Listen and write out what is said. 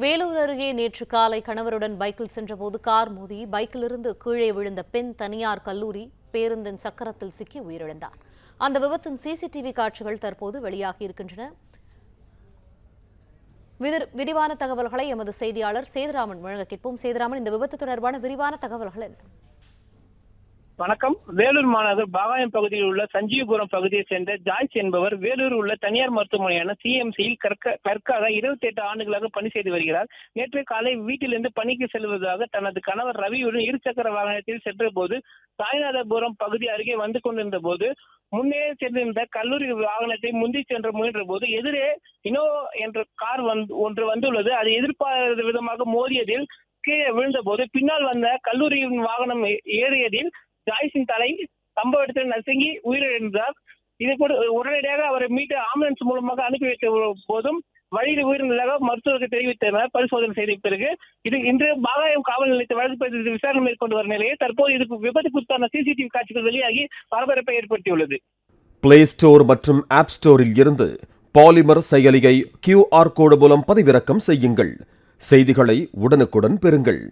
வேலூர் அருகே நேற்று காலை கணவருடன் பைக்கில் சென்றபோது கார் மோதி பைக்கிலிருந்து கீழே விழுந்த பெண் தனியார் கல்லூரி பேருந்தின் சக்கரத்தில் சிக்கி உயிரிழந்தார். அந்த விபத்தின் சிசிடிவி காட்சிகள் தற்போது வெளியாகி இருக்கின்றன. விரிவான தகவல்களை எமது செய்தியாளர் சேதுராமன் வழங்க கேட்போம். சேதுராமன் இந்த விபத்து தொடர்பான விரிவான தகவல்கள் என்ன? வணக்கம். வேலூர் மாநகர் பாகாயம் பகுதியில் உள்ள சஞ்சீவபுரம் பகுதியை சேர்ந்த ஜாய்ஸ் என்பவர் வேலூர் உள்ள தனியார் மருத்துவமனையான சிஎம்சியில் கற்க கற்காக இருபத்தி எட்டு ஆண்டுகளாக பணி செய்து வருகிறார். நேற்று காலை வீட்டிலிருந்து பணிக்கு செல்வதாக தனது கணவர் ரவியுடன் இருசக்கர வாகனத்தில் சென்ற போது சாய்நாதபுரம் பகுதி அருகே வந்து கொண்டிருந்த போது முன்னே சென்றிருந்த கல்லூரி வாகனத்தை முந்தி சென்று முயன்ற போது எதிரே இனோ என்ற கார் வந்து ஒன்று வந்துள்ளது. அது எதிர்பாராத விதமாக மோதியதில் கீழே விழுந்த போது பின்னால் வந்த கல்லூரியின் வாகனம் ஏ- ஏறியதில் ஜாய்ஸின் தலை சம்பவ இடத்தில் நசுங்கி உயிரிழந்தார். இதை கூட உடனடியாக அவரை மீட்டு ஆம்புலன்ஸ் மூலமாக அனுப்பி வைத்த போதும் வழியில் உயிரிழந்ததாக மருத்துவருக்கு தெரிவித்தனர். பரிசோதனை செய்த பிறகு இது இன்று பாகாயம் காவல் நிலையத்தை வழக்கு பதிவு விசாரணை மேற்கொண்டு வரும் நிலையில் தற்போது இது விபத்து குறித்தான சிசிடிவி காட்சிகள் வெளியாகி பரபரப்பை ஏற்படுத்தியுள்ளது. பிளே ஸ்டோர் மற்றும் ஆப் ஸ்டோரில் இருந்து பாலிமர் செயலியை கியூஆர் கோடு மூலம் பதிவிறக்கம் செய்யுங்கள். செய்திகளை உடனுக்குடன் பெறுங்கள்.